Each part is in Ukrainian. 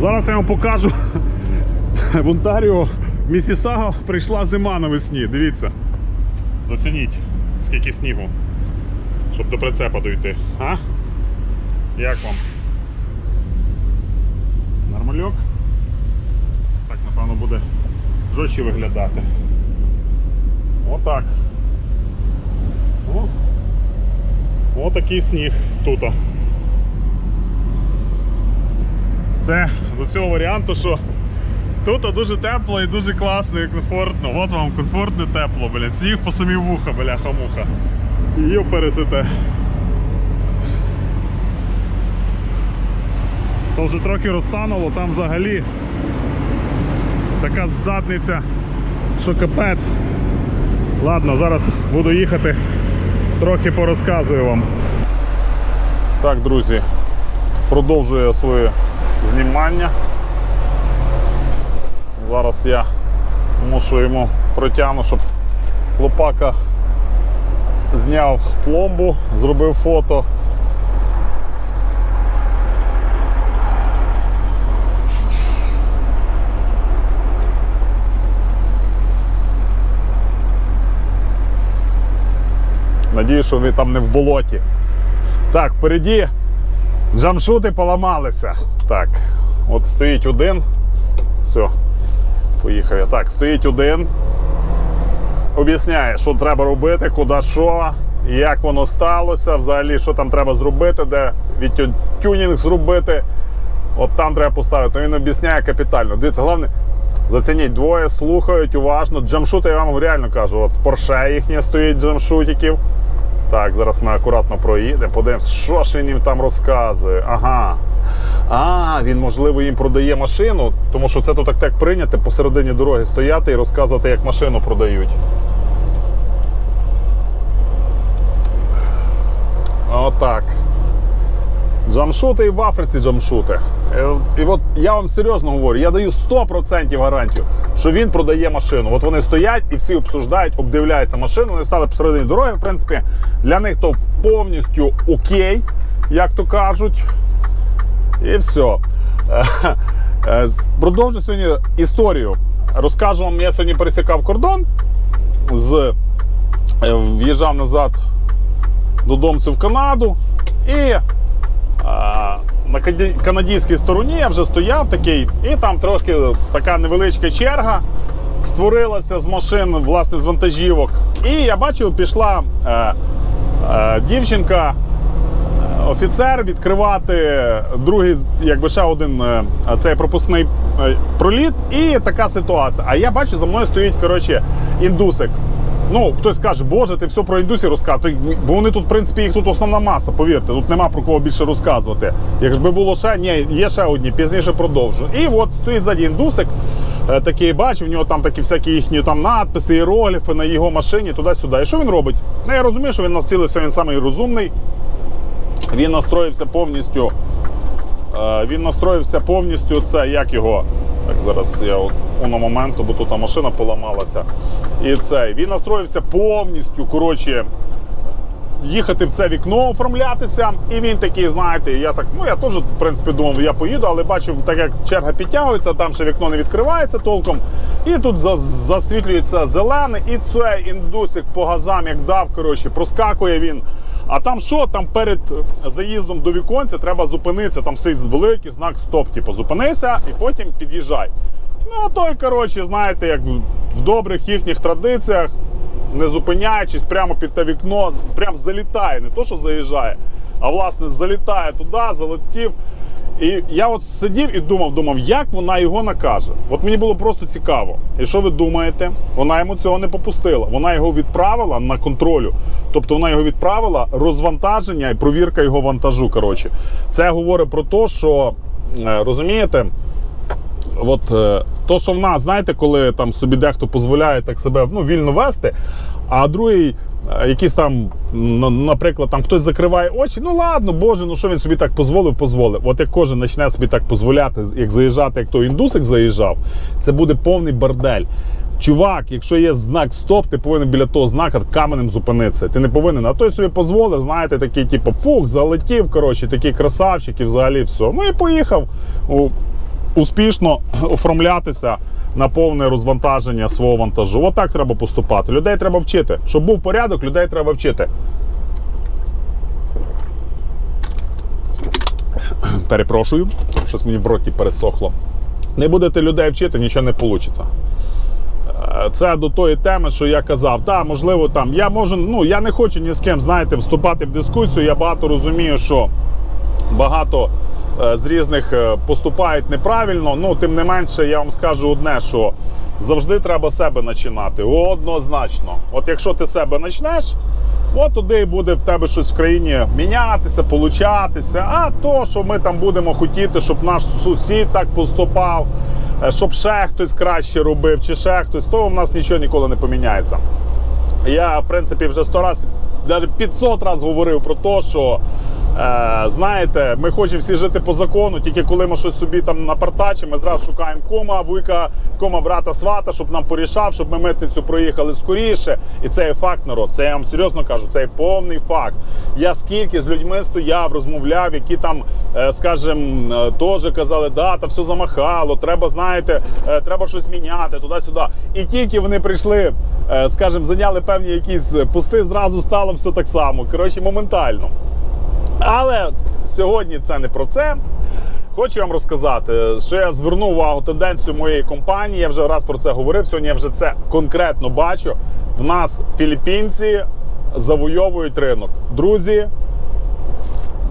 Зараз я вам покажу. В Онтаріо, в Місісага прийшла зима навесні. Дивіться. Зацініть, скільки снігу. Щоб до прицепа дойти. А? Як вам? Нормальок? Так, напевно, буде жорстче виглядати. Отак. О. Отакий сніг тут. Це до цього варіанту, що тут дуже тепло і дуже класно і комфортно. От вам комфортно і тепло, блін. Сніг по самі вуха, бляха-муха. Її пересите. То вже трохи розтануло, там взагалі така задниця, що капець. Ладно, зараз буду їхати, трохи порозказую вам. Так, друзі, продовжую я своє знімання. Зараз я мушу йому протягну, щоб хлопака зняв пломбу, зробив фото. Надію, що вони там не в болоті. Так, впереді джамшути поламалися. Так, от стоїть один. Все, поїхав я. Так, стоїть один. Об'ясняє, що треба робити, куди що, як воно сталося, взагалі, що там треба зробити, де відтюнінг зробити. От там треба поставити. Він об'ясняє капітально. Дивіться, головне, зацініть, двоє слухають уважно. Джамшути, я вам реально кажу, от Порше їхнє стоїть джамшутиків. Так, зараз ми акуратно проїдемо, подивимось, що ж він їм там розказує. Ага. А, він, можливо, їм продає машину, тому що це тут так так прийняти посередині дороги стояти і розказувати, як машину продають. Отак. Джамшути і в Африці джамшути. Е, І от я вам серйозно говорю, я даю 100% гарантію, що він продає машину. От вони стоять і всі обсуждають, обдивляються машину. Вони стали посередині дороги. В принципі, для них то повністю окей, як то кажуть. І все. Е, е, Продовжу сьогодні історію. Розкажу вам, я сьогодні пересікав кордон з в'їжджав назад додому в Канаду. І на канадській стороні я вже стояв такий, і там трошки така невеличка черга створилася з машин, власне, з вантажівок. І я бачив, пішла е, е, дівчинка, е, офіцер відкривати другий, якби ще один е, цей пропускний е, проліт, і така ситуація. А я бачу, за мною стоїть коротше, індусик. Ну, хтось каже, боже, ти все про індусів розказуєш. Бо вони тут, в принципі, їх тут основна маса, повірте, тут нема про кого більше розказувати. Якби було ще, ні, є ще одні, пізніше продовжу. І от стоїть ззаді індусик, е, такий бачив, в нього там такі всякі їхні там надписи, іерогліфи на його машині, туди-сюди. І що він робить? Ну, я розумію, що він націлився, він самий розумний. Він настроївся повністю. е, Він настроївся повністю це, як його. Так, зараз я от, на моменту, бо тут машина поламалася. І цей. Він настроївся повністю, коротше, їхати в це вікно, оформлятися. І він такий, знаєте, я так, ну я теж, в принципі, думав, я поїду, але бачив, так як черга підтягується, там ще вікно не відкривається толком. І тут засвітлюється зелене, і цей індусик по газам, як дав, коротше, проскакує він. А там що? Там перед заїздом до віконця треба зупинитися. Там стоїть великий знак стоп, типу, зупинися і потім під'їжджай. Ну, той, коротше, знаєте, як в добрих їхніх традиціях, не зупиняючись, прямо під те вікно, прям залітає, не то, що заїжджає, а власне залітає туди, залетів. І я от сидів і думав, думав, як вона його накаже. От мені було просто цікаво. І що ви думаєте? Вона йому цього не попустила. Вона його відправила на контролю. Тобто вона його відправила розвантаження і провірка його вантажу. Коротше, це говорить про те, що е, розумієте. От е, то, що в нас, знаєте, коли там собі дехто дозволяє так себе ну, вільно вести, а другий, е, якийсь там, наприклад, там хтось закриває очі, ну ладно, боже, ну що він собі так дозволив, дозволив. От як кожен почне собі так дозволяти, як заїжджати, як той індусик заїжджав, це буде повний бордель. Чувак, якщо є знак стоп, ти повинен біля того знака каменем зупинитися. Ти не повинен. А той собі дозволив, знаєте, такий, типу, фух, залетів, коротше, такий красавчик і взагалі все. Ну і поїхав. Успішно оформлятися на повне розвантаження свого вантажу. Отак треба поступати. Людей треба вчити. Щоб був порядок, людей треба вчити. Перепрошую, щось мені в роті пересохло. Не будете людей вчити, нічого не вийде. Це до тої теми, що я казав. Так, можливо, там я можу, ну я не хочу ні з ким, знаєте, вступати в дискусію. Я багато розумію, що багато з різних е, поступають неправильно. Ну, тим не менше, я вам скажу одне, що завжди треба себе починати. Однозначно. От якщо ти себе почнеш, от туди буде в тебе щось в країні мінятися, получатися. А то, що ми там будемо хотіти, щоб наш сусід так поступав, е, щоб ще хтось краще робив, чи ще хтось, то в нас нічого ніколи не поміняється. Я, в принципі, вже сто раз, навіть 500 разів говорив про те, що е, знаєте, ми хочемо всі жити по закону, тільки коли ми щось собі там напартачимо, ми зразу шукаємо кома, вуйка, кома, брата, свата, щоб нам порішав, щоб ми митницю проїхали скоріше. І це є факт, народ. Це я вам серйозно кажу, це є повний факт. Я скільки з людьми стояв, розмовляв, які там, е, скажімо, е, теж казали, да, та все замахало, треба, знаєте, е, треба щось міняти туди-сюди. І тільки вони прийшли, е, скажімо, зайняли певні якісь пости, зразу стало все так само. Коротше, моментально. Але сьогодні це не про це. Хочу вам розказати, що я звернув увагу тенденцію моєї компанії. Я вже раз про це говорив. Сьогодні я вже це конкретно бачу. В нас філіппінці завойовують ринок. Друзі,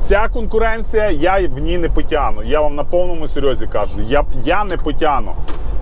ця конкуренція, я в ній не потягну. Я вам на повному серйозі кажу. Я, я не потягну.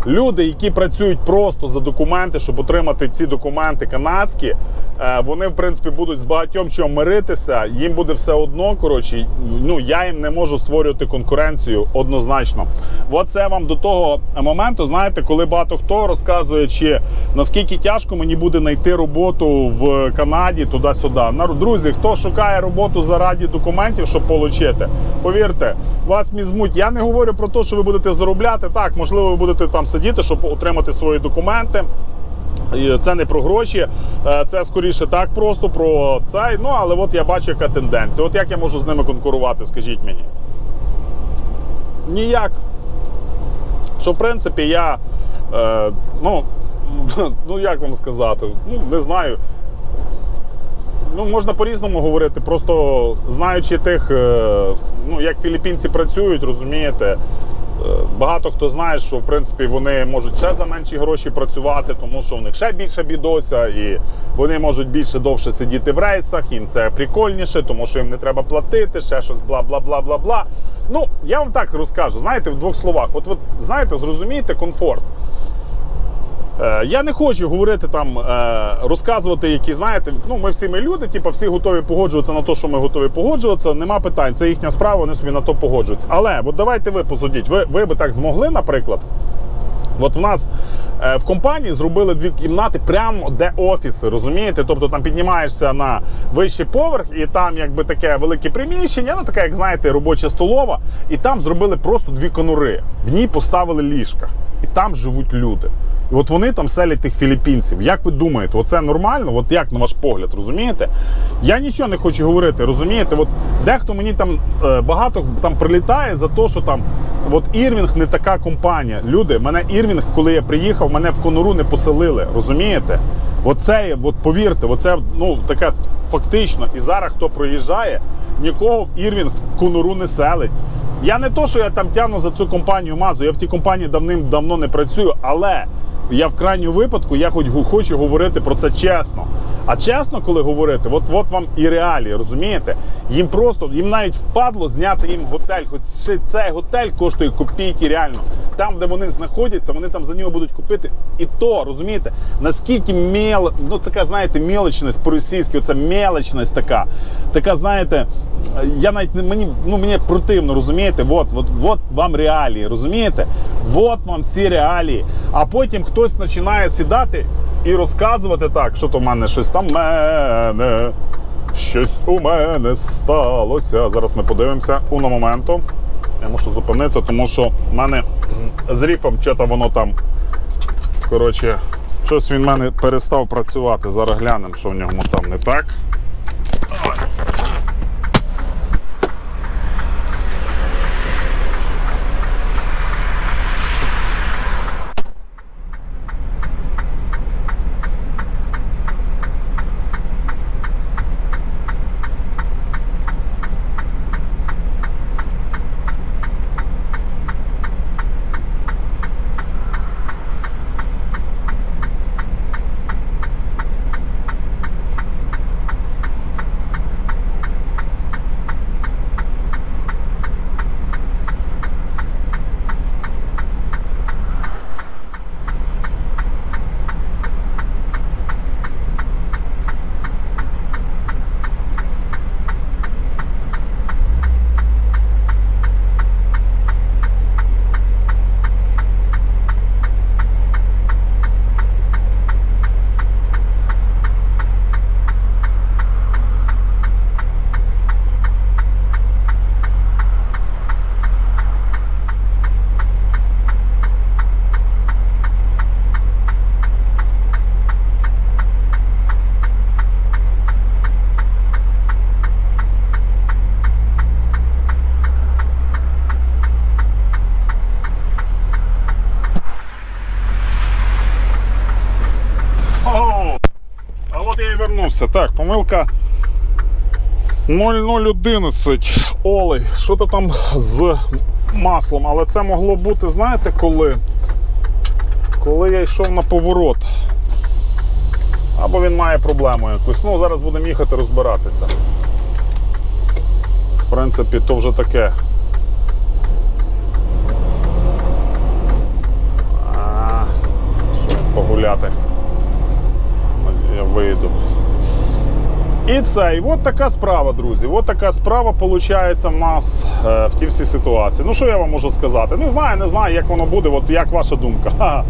Люди, які працюють просто за документи, щоб отримати ці документи канадські, е, вони в принципі будуть з багатьом чим миритися. Їм буде все одно. Коротше, ну я їм не можу створювати конкуренцію однозначно. От це вам до того моменту, знаєте, коли багато хто розказує, чи наскільки тяжко мені буде знайти роботу в Канаді туди-сюди. Друзі, хто шукає роботу заради документів, щоб отримати, повірте, вас візьмуть. Я не говорю про те, що ви будете заробляти. Так, можливо, ви будете там сидіти, щоб отримати свої документи. І Це не про гроші, е, це скоріше так просто про цей. Ну але от я бачу, яка тенденція. От як я можу з ними конкурувати, скажіть мені? Ніяк. Що в принципі я. Е, ну, ну як вам сказати? Ну, не знаю. Ну, можна по-різному говорити, просто знаючи тих, е, ну, як філіппінці працюють, розумієте. Багато хто знає, що в принципі вони можуть ще за менші гроші працювати, тому що в них ще більше бідося, і вони можуть більше довше сидіти в рейсах, їм це прикольніше, тому що їм не треба платити, ще щось бла бла бла бла бла. Ну, я вам так розкажу, знаєте, в двох словах. От, от знаєте, зрозумієте комфорт. Е, Я не хочу говорити там, е, розказувати, які знаєте, ну ми всі ми люди, типу, всі готові погоджуватися на те, що ми готові погоджуватися. Нема питань, це їхня справа, вони собі на то погоджуються. Але от давайте ви посудіть. Ви, ви би так змогли, наприклад. От в нас е, в компанії зробили дві кімнати, прямо де офіси, розумієте? Тобто там піднімаєшся на вищий поверх, і там якби таке велике приміщення, ну таке, як знаєте, робоча столова, і там зробили просто дві конури. В ній поставили ліжка, і там живуть люди. І от вони там селять тих філіппінців. Як ви думаєте, оце нормально? От як на ваш погляд, розумієте? Я нічого не хочу говорити, розумієте? От дехто мені там е, багато там прилітає за те, що там от Ірвінг не така компанія. Люди, мене Ірвінг, коли я приїхав, мене в конуру не поселили. Розумієте? Оце, от повірте, оце ну таке фактично. І зараз хто проїжджає, нікого Ірвінг в конуру не селить. Я не то, що я там тягну за цю компанію мазу, я в тій компанії давним-давно не працюю, але я в крайньому випадку я хоч хочу говорити про це чесно. А чесно, коли говорити, от, от вам і реалії, розумієте? Їм просто, їм навіть впадло зняти їм готель, хоч цей готель коштує копійки реально. Там, де вони знаходяться, вони там за нього будуть купити. І то, розумієте, наскільки мел, ну така, знаєте, мелочність по-російськи, оця мелочність така. Така, знаєте, я навіть мені, ну мені противно, розумієте? От, от, от вам реалії, розумієте? От вам всі реалії. А потім хтось починає сідати і розказувати так, що то в мене щось там мене. Щось у мене сталося. Зараз ми подивимося уно моменту. Я мушу зупинитися, тому що в мене з ріфом що-то воно там. Коротше, щось він в мене перестав працювати. Зараз глянемо, що в ньому там не так. Помилився. Так, помилка 0011 Олей. Що то там з маслом? Але це могло бути, знаєте, коли? Коли я йшов на поворот. Або він має проблему якусь. Ну, зараз будемо їхати розбиратися. В принципі, то вже таке. А, що погуляти. Я вийду. І це, і от така справа, друзі. От така справа виходить в нас е, в тій всій ситуації. Ну що я вам можу сказати? Не знаю, не знаю, як воно буде. От як ваша думка? Ха-ха.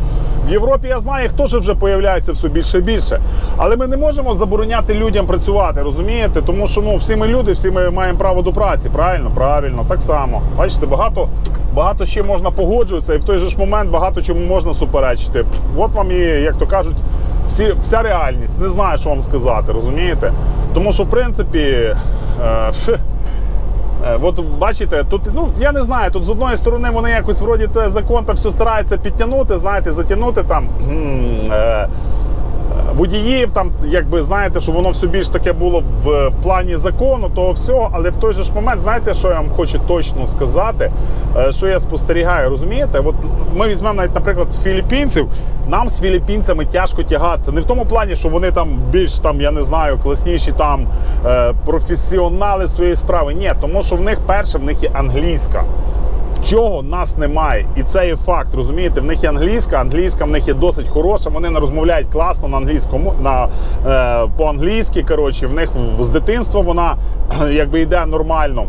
В Європі я знаю, їх теж вже появляється все більше і більше. Але ми не можемо забороняти людям працювати, розумієте? Тому що ну, всі ми люди, всі ми маємо право до праці. Правильно, правильно, так само. Бачите, багато, багато ще можна погоджуватися, і в той же ж момент багато чому можна суперечити. От вам і, як то кажуть, всі, вся реальність. Не знаю, що вам сказати, розумієте? Тому що, в принципі, е, е, От бачите, тут ну я не знаю, тут з одної сторони вони якось вроді закон та все стараються підтягнути, знаєте, затягнути там. Е, Водіїв там, якби знаєте, що воно все більш таке було в плані закону, того всього, але в той же ж момент, знаєте, що я вам хочу точно сказати, Е, що я спостерігаю, розумієте? От ми візьмемо навіть, наприклад, філіппінців. Нам з філіппінцями тяжко тягатися. Не в тому плані, що вони там більш там, я не знаю, класніші там е, професіонали своєї справи. Ні, тому що в них перше, в них є англійська. Чого нас немає, і це є факт. Розумієте, в них є англійська, англійська в них є досить хороша. Вони не розмовляють класно на англійському на е, по-англійськи. Коротше, в них з дитинства вона якби йде нормально.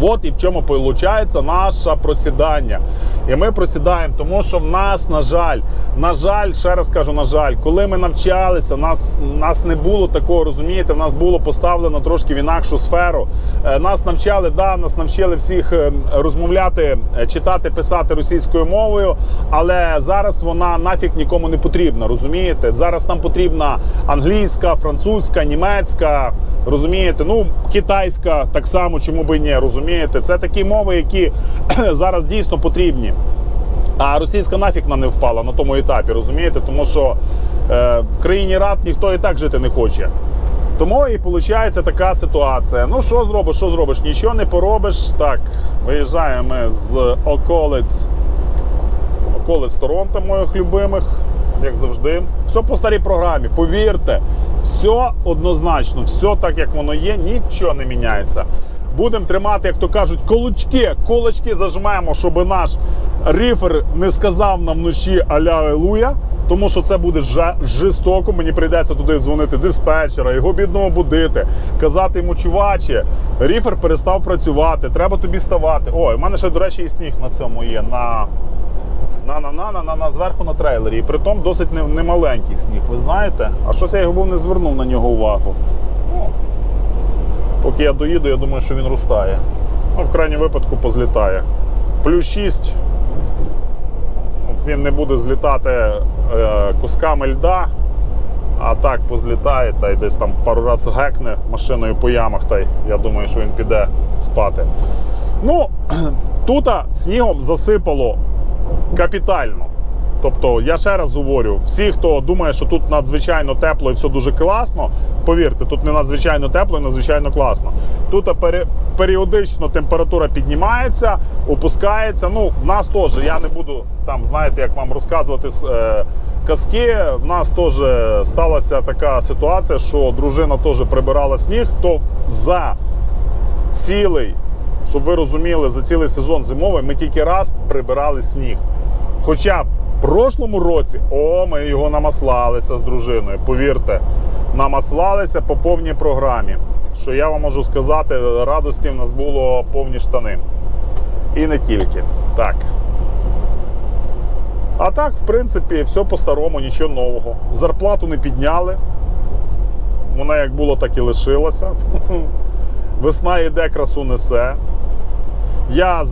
От і в чому виходить наше просідання. І ми просідаємо, тому що в нас, на жаль, на жаль, ще раз кажу, на жаль, коли ми навчалися, нас, нас не було такого, розумієте, в нас було поставлено трошки в інакшу сферу. Е, Нас навчали, да, нас навчили всіх е, розмовляти, е, читати, писати російською мовою, але зараз вона нафіг нікому не потрібна, розумієте? Зараз нам потрібна англійська, французька, німецька, розумієте? Ну, китайська так само, чому би і ні, розумієте? Це такі мови, які зараз дійсно потрібні. А російська нафіг нам не впала на тому етапі, розумієте? Тому що е, в країні рад ніхто і так жити не хоче. Тому і виходить така ситуація. Ну, що зробиш, що зробиш? Нічого не поробиш. Так, виїжджаємо з околиць, околиць Торонто, моїх любимих, як завжди. Все по старій програмі. Повірте, все однозначно, все так, як воно є, нічого не міняється. Будемо тримати, як то кажуть, колочки, колочки зажмемо, щоб наш рифер не сказав нам вночі аля Алілуя, тому що це буде жорстоко. Мені прийдеться туди дзвонити диспетчера, його бідного будити, казати йому, чуваче, ріфер перестав працювати, треба тобі ставати. Ой, у мене ще, до речі, і сніг на цьому є. на на на на на на на зверху на трейлері. І притом досить не- немаленький сніг, ви знаєте? А щось я його був не звернув на нього увагу. Ну, поки я доїду, я думаю, що він ростає. Ну, в крайньому випадку позлітає. Плюс 6. Він не буде злітати е, кусками льда, а так позлітає та й десь там пару разів гекне машиною по ямах, та й я думаю, що він піде спати. Ну, тут снігом засипало капітально. Тобто, я ще раз говорю, всі, хто думає, що тут надзвичайно тепло і все дуже класно, повірте, тут не надзвичайно тепло і надзвичайно класно. Тут періодично температура піднімається, опускається. Ну, в нас теж, я не буду там, знаєте, як вам розказувати е, казки. В нас теж сталася така ситуація, що дружина теж прибирала сніг, то за цілий, щоб ви розуміли, за цілий сезон зимовий ми тільки раз прибирали сніг. Хоча в прошлому році, о, ми його намаслалися з дружиною. Повірте, намаслалися по повній програмі. Що я вам можу сказати, радості в нас було повні штани. І не тільки. Так. А так, в принципі, все по-старому, нічого нового. Зарплату не підняли. Вона як було, так і лишилася. Весна йде, красу несе. Я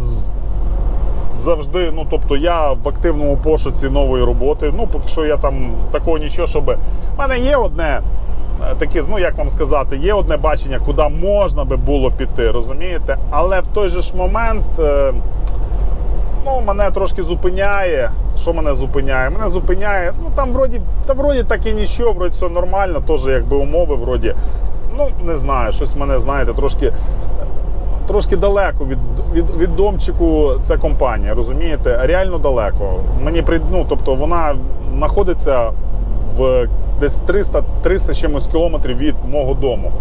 завжди, ну тобто я в активному пошуці нової роботи. Ну, поки що я там такого нічого, щоб. У мене є одне е, таке, ну як вам сказати, є одне бачення, куди можна би було піти, розумієте? Але в той же ж момент. е, Ну, мене трошки зупиняє, що мене зупиняє? Мене зупиняє, ну там вроді, та вроді так і нічого, вроді все нормально, теж якби умови вроді. Ну, не знаю, щось мене, знаєте, трошки. Трошки далеко від, від, від домчику ця компанія, розумієте? Реально далеко. Мені ну, тобто вона знаходиться в десь 300, 300 чимось кілометрів від мого дому.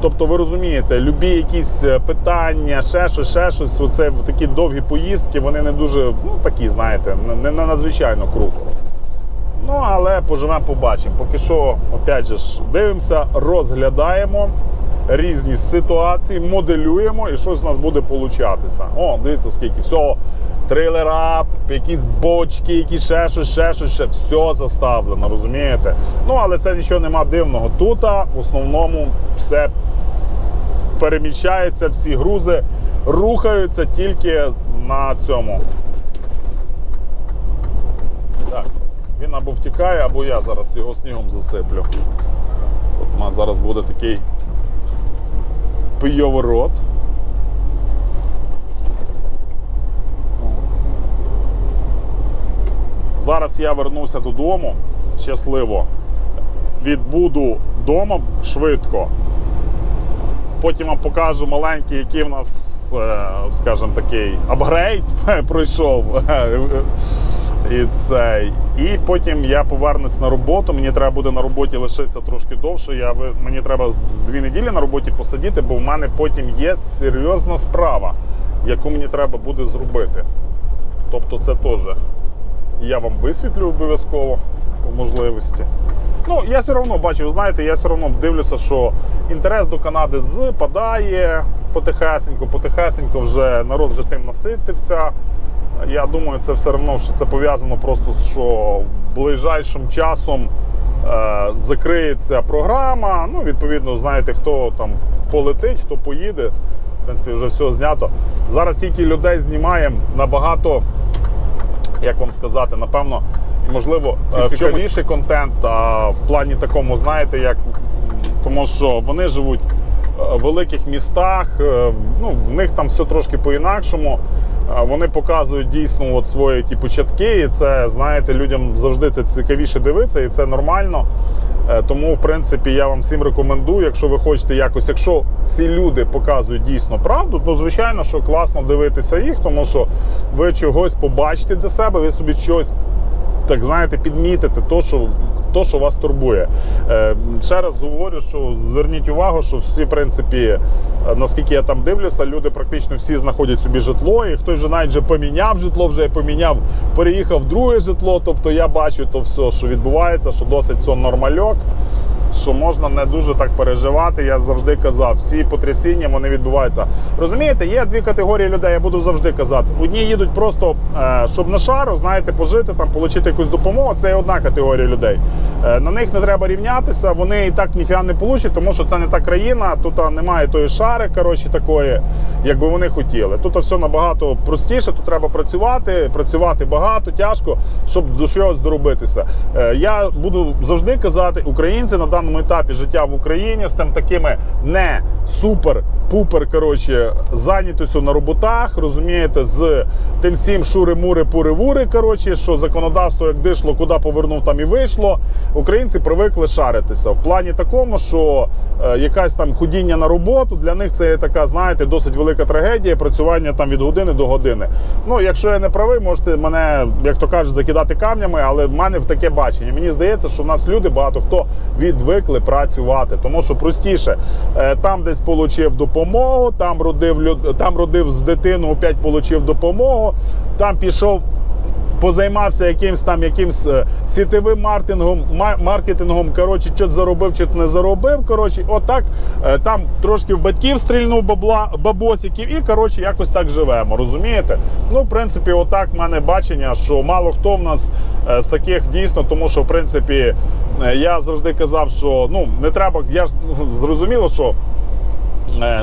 Тобто, ви розумієте, любі якісь е, питання, ще щось, ще щось, оце в такі довгі поїздки, вони не дуже, ну такі, знаєте, не, не надзвичайно круто. Ну, але поживемо, побачимо. Поки що, опять же ж, дивимося, розглядаємо різні ситуації, моделюємо і щось у нас буде получатися. О, дивіться, скільки всього. Трейлера, якісь бочки, якісь ще щось, ще щось, ще все заставлено, розумієте? Ну, але це нічого нема дивного. Тут в основному все переміщається, всі грузи рухаються тільки на цьому. Так, він або втікає, або я зараз його снігом засиплю. От у нас зараз буде такий пийоворот. Зараз я вернуся додому щасливо. Відбуду вдома швидко. Потім вам покажу маленький, який в нас, е, скажімо такий, апгрейд пройшов. І цей. І потім я повернусь на роботу. Мені треба буде на роботі лишитися трошки довше. Я, мені треба з дві неділі на роботі посидіти, бо в мене потім є серйозна справа, яку мені треба буде зробити. Тобто, це теж я вам висвітлю обов'язково по можливості. Ну, я все одно бачу, знаєте, я все одно дивлюся, що інтерес до Канади зпадає потихесенько, потихесенько вже народ вже тим наситився. Я думаю, це все одно, що це пов'язано просто, що ближайшим часом е, закриється програма. Ну, відповідно, знаєте, хто там полетить, хто поїде. В принципі, вже все знято. Зараз тільки людей знімаємо набагато як вам сказати, напевно, можливо, Ці- цікавіший контент а, в плані такому, знаєте, як тому що вони живуть е, в великих містах, е, ну, в них там все трошки по-інакшому. Вони показують дійсно от свої ті початки, і це, знаєте, людям завжди це цікавіше дивитися, і це нормально. Е, Тому, в принципі, я вам всім рекомендую, якщо ви хочете якось, якщо ці люди показують дійсно правду, то звичайно, що класно дивитися їх, тому що ви чогось побачите для себе, ви собі щось так знаєте, підмітити то, що. То, що вас турбує. Е, ще раз говорю, що зверніть увагу, що всі, в принципі, е, наскільки я там дивлюся, люди практично всі знаходять собі житло, і хтось вже навіть вже поміняв житло, вже поміняв, переїхав в друге житло. Тобто я бачу то все, що відбувається, що досить все нормальок, що можна не дуже так переживати. Я завжди казав, всі потрясіння вони відбуваються. Розумієте, є дві категорії людей, я буду завжди казати. Одні їдуть просто, е, щоб на шару, знаєте, пожити, там, отримати якусь допомогу. Це є одна категорія людей. Е, На них не треба рівнятися, вони і так ніфіга не получать, тому що це не та країна, тут немає тої шари, коротше, такої, як би вони хотіли. Тут все набагато простіше, тут треба працювати, працювати багато, тяжко, щоб до чогось доробитися. Е, Я буду завжди казати, українці на даному етапі життя в Україні з тим такими не супер. Пупер, коротше, зайнятістю на роботах, розумієте, з тим всім шури-мури, пури-вури, коротше, що законодавство як дишло, куди повернув, там і вийшло. Українці привикли шаритися. В плані такому, що е, якась там ходіння на роботу для них це є така, знаєте, досить велика трагедія, працювання там від години до години. Ну, якщо я не правий, можете мене, як то кажуть, закидати камнями, але в мене в таке бачення. Мені здається, що в нас люди багато хто відвикли працювати, тому що простіше е, там десь отримав допомогу, там родив там родив з дитину, опять отримав допомогу, там пішов позаймався якимсь там якимсь е, сітовим маркетингом, маркетингом, коротше, що заробив, чи не заробив. Коротше, отак е, там трошки в батьків стрільнув бабла, бабосиків, і коротше, якось так живемо. Розумієте? Ну, в принципі, отак в мене бачення, що мало хто в нас е, з таких дійсно, тому що в принципі я завжди казав, що ну не треба. Я ж ну, зрозуміло, що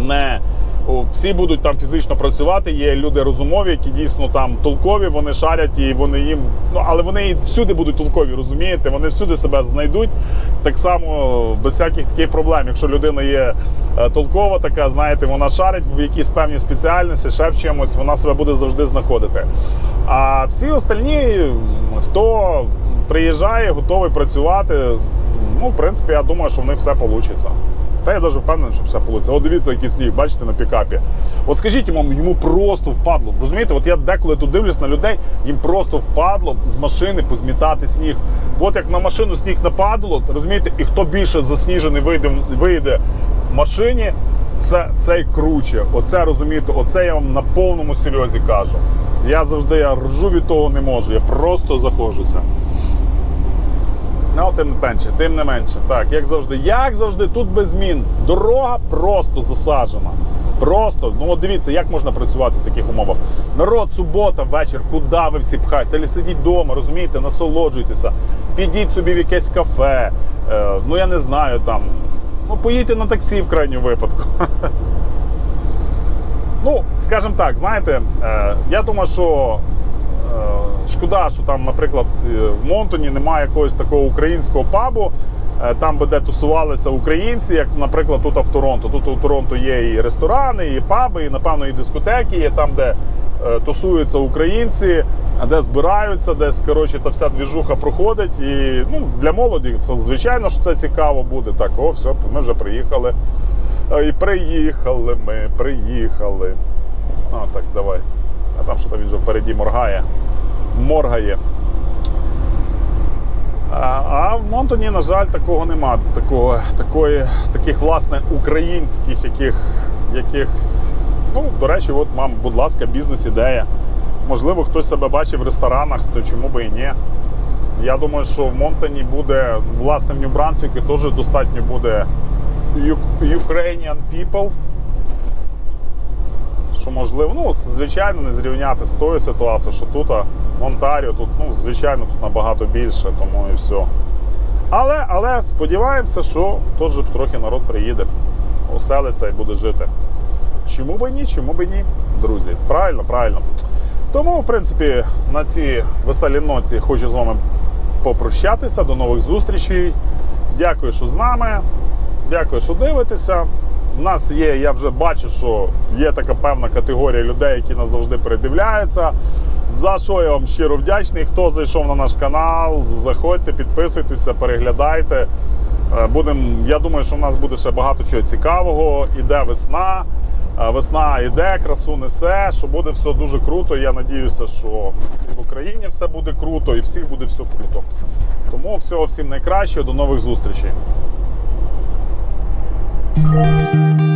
не всі будуть там фізично працювати. Є люди розумові, які дійсно там толкові, вони шарять і вони їм. Ну але вони всюди будуть толкові, розумієте? Вони всюди себе знайдуть. Так само без всяких таких проблем. Якщо людина є е, толкова, така, знаєте, вона шарить в якійсь певній спеціальності, ще в чимось, вона себе буде завжди знаходити. А всі остальні, хто приїжджає, готовий працювати, ну, в принципі, я думаю, що в них все вийде. Та я навіть впевнений, що все вийде. От дивіться, який сніг, бачите, на пікапі. От скажіть йому, йому просто впадло. Розумієте, от я деколи тут дивлюсь на людей, їм просто впадло з машини позмітати сніг. От як на машину сніг нападало, розумієте, і хто більше засніжений вийде, вийде в машині, це, цей круче. Оце розумієте, оце я вам на повному серйозі кажу. Я завжди я ржу від того не можу, я просто заходжуся. Ну, тим не менше, тим не менше. Так, як завжди, як завжди, тут без змін. Дорога просто засаджена. Просто, ну от дивіться, як можна працювати в таких умовах. Народ, субота, вечір, куди ви всі пхаєте? Та сидіть вдома, розумієте, насолоджуйтеся. Підіть собі в якесь кафе, е, ну я не знаю там. Ну, поїдьте на таксі в крайньому випадку. Ну, скажімо так, знаєте, е, я думаю, що шкода, що там, наприклад, е, в Монтоні немає якогось такого українського пабу, е, там би де тусувалися українці, як, наприклад, тут в Торонто. Тут у Торонто є і ресторани, і паби, і напевно і дискотеки, є там, де е, тусуються українці, де збираються, десь коротше, та вся двіжуха проходить. І ну, для молоді, це, звичайно, що це цікаво буде. Так, о, все, ми вже приїхали. І приїхали ми, приїхали. А, так, давай. А там що то він вже впереді моргає. Моргає. А, в Монтоні, на жаль, такого нема. Такого, такої, таких, власне, українських яких, якихось. Ну, до речі, от мам, будь ласка, бізнес-ідея. Можливо, хтось себе бачив в ресторанах, то чому би і ні. Я думаю, що в Монтоні буде, власне, в Нью-Брансвіку теж достатньо буде Ukrainian people. Що можливо, ну, звичайно, не зрівняти з тою ситуацією, що тут, в Онтаріо, тут, ну, звичайно, тут набагато більше, тому і все. Але, але сподіваємося, що теж трохи народ приїде, оселиться і буде жити. Чому би ні, чому би ні, друзі? Правильно, правильно. Тому, в принципі, на цій веселій ноті хочу з вами попрощатися. До нових зустрічей. Дякую, що з нами. Дякую, що дивитеся. В нас є, я вже бачу, що є така певна категорія людей, які нас завжди передивляються. За що я вам щиро вдячний. Хто зайшов на наш канал, заходьте, підписуйтеся, переглядайте. Е, Будем, я думаю, що в нас буде ще багато чого цікавого. Іде весна. Е, Весна йде, красу несе, що буде все дуже круто. Я надіюся, що і в Україні все буде круто, і всіх буде все круто. Тому всього всім найкращого, до нових зустрічей. Thank you.